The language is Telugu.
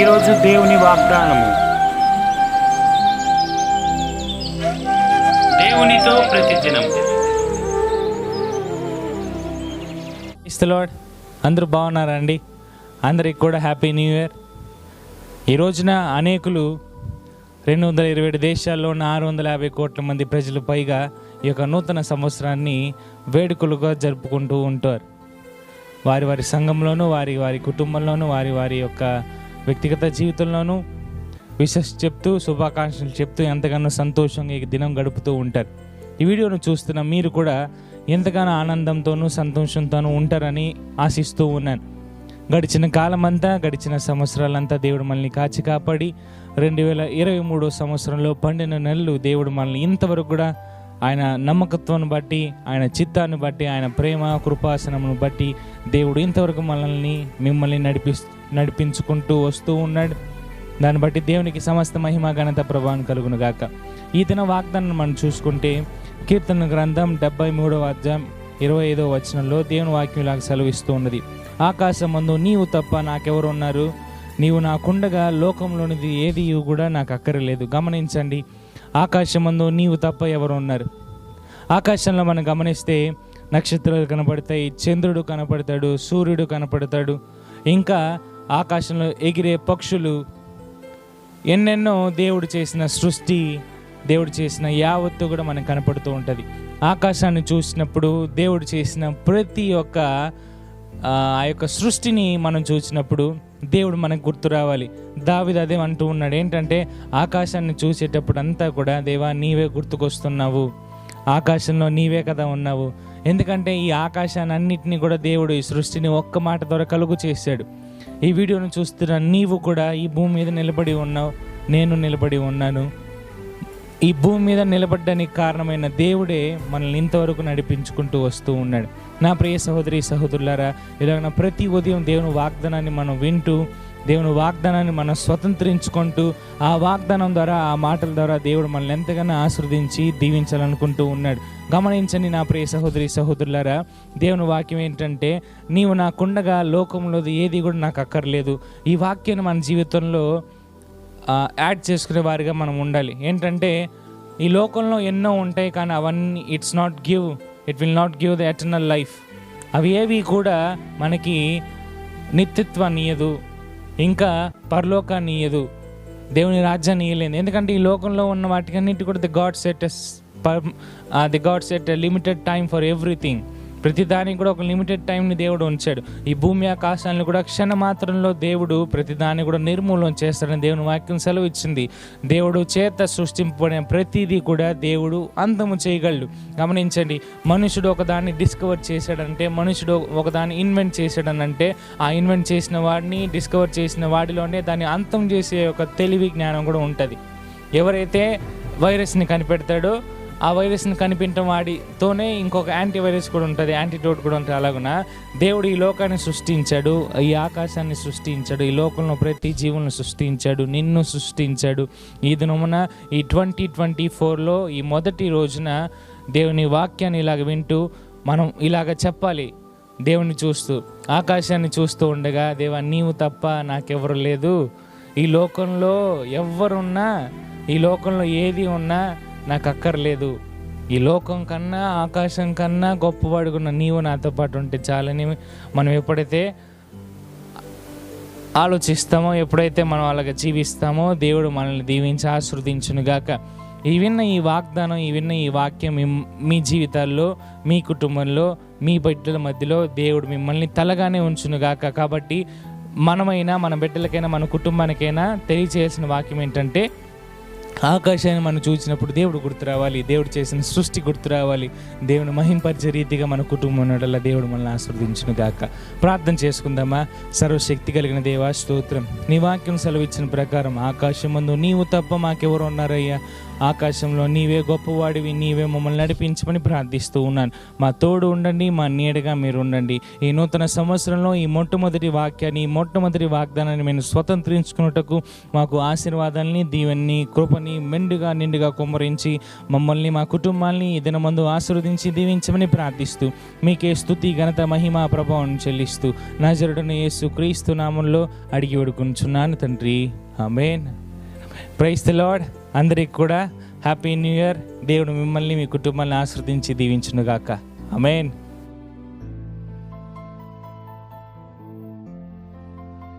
ఈరోజు దేవుని వాగ్దానము. దేవునితో ప్రతిదినం. లార్డ్ అందరూ బాగున్నారా అండి? అందరికి కూడా హ్యాపీ న్యూ ఇయర్ ఈ రోజున అనేకులు రెండు వందల ఇరవై ఏడు దేశాల్లో ఉన్న ఆరు వందల యాభై కోట్ల మంది ప్రజలు పైగా ఈ యొక్క నూతన సంవత్సరాన్ని వేడుకలుగా జరుపుకుంటూ ఉంటారు. వారి వారి సంఘంలోనూ వారి వారి కుటుంబంలోనూ వారి వారి యొక్క వ్యక్తిగత జీవితంలోనూ విషస్ చెప్తూ శుభాకాంక్షలు చెప్తూ ఎంతగానో సంతోషంగా ఈ దినం గడుపుతూ ఉంటారు. ఈ వీడియోను చూస్తున్న మీరు కూడా ఎంతగానో ఆనందంతోనూ సంతోషంతోనూ ఉంటారని ఆశిస్తూ ఉన్నాను. గడిచిన కాలమంతా గడిచిన సంవత్సరాలంతా దేవుడు మనల్ని కాచి కాపాడి రెండు వేల ఇరవై మూడో సంవత్సరంలో పండిన నెలలు దేవుడు మనల్ని ఇంతవరకు కూడా ఆయన నమ్మకత్వాన్ని బట్టి ఆయన చిత్తాన్ని బట్టి ఆయన ప్రేమ కృపాసనమును బట్టి దేవుడు ఇంతవరకు మనల్ని మిమ్మల్ని నడిపి నడిపించుకుంటూ వస్తూ ఉన్నాడు. దాన్ని బట్టి దేవునికి సమస్త మహిమ ఘనత ప్రభావం కలుగును గాక. ఈ దిన వాగ్దానం మనం చూసుకుంటే కీర్తన గ్రంథం డెబ్బై మూడవ అధ్యాయం ఇరవై ఐదవ వచనంలో దేవుని వాక్యం ఇలాగ సెలవిస్తూ ఉన్నది. ఆకాశమందు నీవు తప్ప నాకెవరు ఉన్నారు? నీవు నాకుండగా లోకంలోనిది ఏది కూడా నాకు అక్కరలేదు. గమనించండి ఆకాశమందు నీవు తప్ప ఎవరు ఉన్నారు ఆకాశంలో మనం గమనిస్తే నక్షత్రాలు కనపడతాయి చంద్రుడు కనపడతాడు సూర్యుడు కనపడతాడు. ఇంకా ఆకాశంలో ఎగిరే పక్షులు ఎన్నెన్నో దేవుడు చేసిన సృష్టి దేవుడు చేసిన యావత్తు కూడా మనకు కనపడుతూ ఉంటుంది. ఆకాశాన్ని చూసినప్పుడు దేవుడు చేసిన ప్రతి ఒక్క ఆ ఆ యొక్క సృష్టిని మనం చూసినప్పుడు దేవుడు మనకు గుర్తు రావాలి. దావిది అదే అంటూ ఉన్నాడు. ఏంటంటే ఆకాశాన్ని చూసేటప్పుడు అంతా కూడా దేవా నీవే గుర్తుకొస్తున్నావు. ఆకాశంలో నీవే కదా ఉన్నావు. ఎందుకంటే ఈ ఆకాశాన్ని అన్నిటినీ కూడా దేవుడు ఈ సృష్టిని ఒక్క మాట ద్వారా కలుగు చేశాడు. ఈ వీడియోను చూస్తున్న నీవు కూడా ఈ భూమి మీద నిలబడి ఉన్నావు. నేను నిలబడి ఉన్నాను. ఈ భూమి మీద నిలబడ్డానికి కారణమైన దేవుడే మనల్ని ఇంతవరకు నడిపించుకుంటూ వస్తూ ఉన్నాడు. నా ప్రియ సహోదరి సహోదరులారా ఇలాగ ప్రతి ఉదయం దేవుని వాగ్దానాన్ని మనం వింటూ దేవుని వాగ్దానాన్ని మనం స్వతంత్రించుకుంటూ ఆ వాగ్దానం ద్వారా ఆ మాటల ద్వారా దేవుడు మనల్ని ఎంతగానో ఆస్వాదించి దీవించాలనుకుంటూ ఉన్నాడు. గమనించండి నా ప్రియ సహోదరి సహోదరులారా దేవుని వాక్యం ఏంటంటే నీవు నాకుండగా లోకంలో ఏది కూడా నాకు అక్కర్లేదు. ఈ వాక్యాన్ని మన జీవితంలో యాడ్ చేసుకునే వారిగా మనం ఉండాలి. ఏంటంటే ఈ లోకంలో ఎన్నో ఉంటాయి కానీ అవన్నీ it's not give it will not give the eternal life అవి ఏవి కూడా మనకి నిత్యత్వాన్ని ఇయ్యదు. ఇంకా పరలోకాన్ని ఇయ్యదు. దేవుని రాజ్యాన్ని ఇయ్యలేదు ఎందుకంటే ఈ లోకంలో ఉన్న వాటికన్నిటి కూడా the god set the god set limited time for everything ప్రతి దానికి కూడా ఒక లిమిటెడ్ టైంని దేవుడు ఉంచాడు. ఈ భూమి ఆకాశాలను కూడా క్షణ మాత్రంలో దేవుడు ప్రతి దాన్ని కూడా నిర్మూలన చేస్తాడని దేవుని వాక్యం సెలవు ఇచ్చింది దేవుడు చేత సృష్టింపబడిన ప్రతిదీ కూడా దేవుడు అంతము చేయగలడు. గమనించండి మనుషుడు ఒకదాన్ని డిస్కవర్ చేశాడంటే మనుషుడు ఒకదాన్ని ఇన్వెంట్ చేశాడనంటే ఆ ఇన్వెంట్ చేసిన వాడిని డిస్కవర్ చేసిన వాడిలోనే దాన్ని అంతం చేసే ఒక తెలివి జ్ఞానం కూడా ఉంటుంది. ఎవరైతే వైరస్ని కనిపెడతాడో ఆ వైరస్ని కనిపించడం వాడితోనే ఇంకొక యాంటీవైరస్ కూడా ఉంటుంది యాంటీడోట్ కూడా ఉంటుంది అలాగున? దేవుడు ఈ లోకాన్ని సృష్టించాడు ఈ ఆకాశాన్ని సృష్టించాడు ఈ లోకంలో ప్రతి జీవులను సృష్టించాడు నిన్ను సృష్టించాడు. ఈ దినమున ఈ ట్వంటీ ట్వంటీ ఫోర్లో ఈ మొదటి రోజున దేవుని వాక్యాన్ని ఇలాగ వింటూ మనం ఇలాగ చెప్పాలి. దేవుని చూస్తూ ఆకాశాన్ని చూస్తూ ఉండగా దేవా నీవు తప్ప నాకెవరు లేదు. ఈ లోకంలో ఎవరున్నా ఈ లోకంలో ఏది ఉన్నా నాకు అక్కర్లేదు ఈ లోకం కన్నా ఆకాశం కన్నా గొప్పవాడుకున్న నీవు నాతో పాటు ఉంటే చాలని మనం ఎప్పుడైతే ఆలోచిస్తామో ఎప్పుడైతే మనం అలాగ జీవిస్తామో దేవుడు మనల్ని దీవించి ఆశ్రదించునుగాక ఈ విన్న ఈ వాగ్దానం ఈ విన్న ఈ వాక్యం మీ- మీ జీవితాల్లో మీ కుటుంబంలో మీ బిడ్డల మధ్యలో దేవుడు మిమ్మల్ని తలగానే ఉంచునుగాక. కాబట్టి మనమైనా మన బిడ్డలకైనా మన కుటుంబానికైనా తెలియచేసిన వాక్యం ఏంటంటే ఆకాశాన్ని మనం చూసినప్పుడు దేవుడు గుర్తు రావాలి దేవుడు చేసిన సృష్టి గుర్తు రావాలి దేవుని మహింపరిచే రీతిగా మన కుటుంబం నడల దేవుడు మనల్ని ఆస్వాదించును గాక. ప్రార్థన చేసుకుందామా? సర్వశక్తి కలిగిన దేవా స్తోత్రం. నీ వాక్యం సెలవిచ్చిన ప్రకారం ఆకాశం ముందు నీవు తప్ప మాకెవరు ఉన్నారయ్యా? ఆకాశంలో నీవే గొప్పవాడివి నీవే మమ్మల్ని నడిపించమని ప్రార్థిస్తూ ఉన్నాను. మా తోడు ఉండండి మా నీడగా మీరు ఉండండి. ఈ నూతన సంవత్సరంలో ఈ మొట్టమొదటి వాక్యాన్ని ఈ మొట్టమొదటి వాగ్దానాన్ని మేము స్వతంత్రించుకున్నటకు మాకు ఆశీర్వాదాలని దీవెన్ని కృపని మెండుగా నిండుగా కుమ్మరించి మమ్మల్ని మా కుటుంబాల్ని ఈ దినమందు ఆశీర్వదించి దీవించమని ప్రార్థిస్తూ మీకే స్తుతి ఘనత మహిమ ప్రభావం చెల్లిస్తూ నజరుడను యేసు క్రీస్తు నామంలో అడిగి వేడుకుంటున్నాను తండ్రి. ఆమెన్. ప్రైస్ లార్డ్ అందరికి కూడా హ్యాపీ న్యూ ఇయర్ దేవుడు మిమ్మల్ని మీ కుటుంబాన్ని ఆశ్రదించి దీవించునుగాక. అమేన్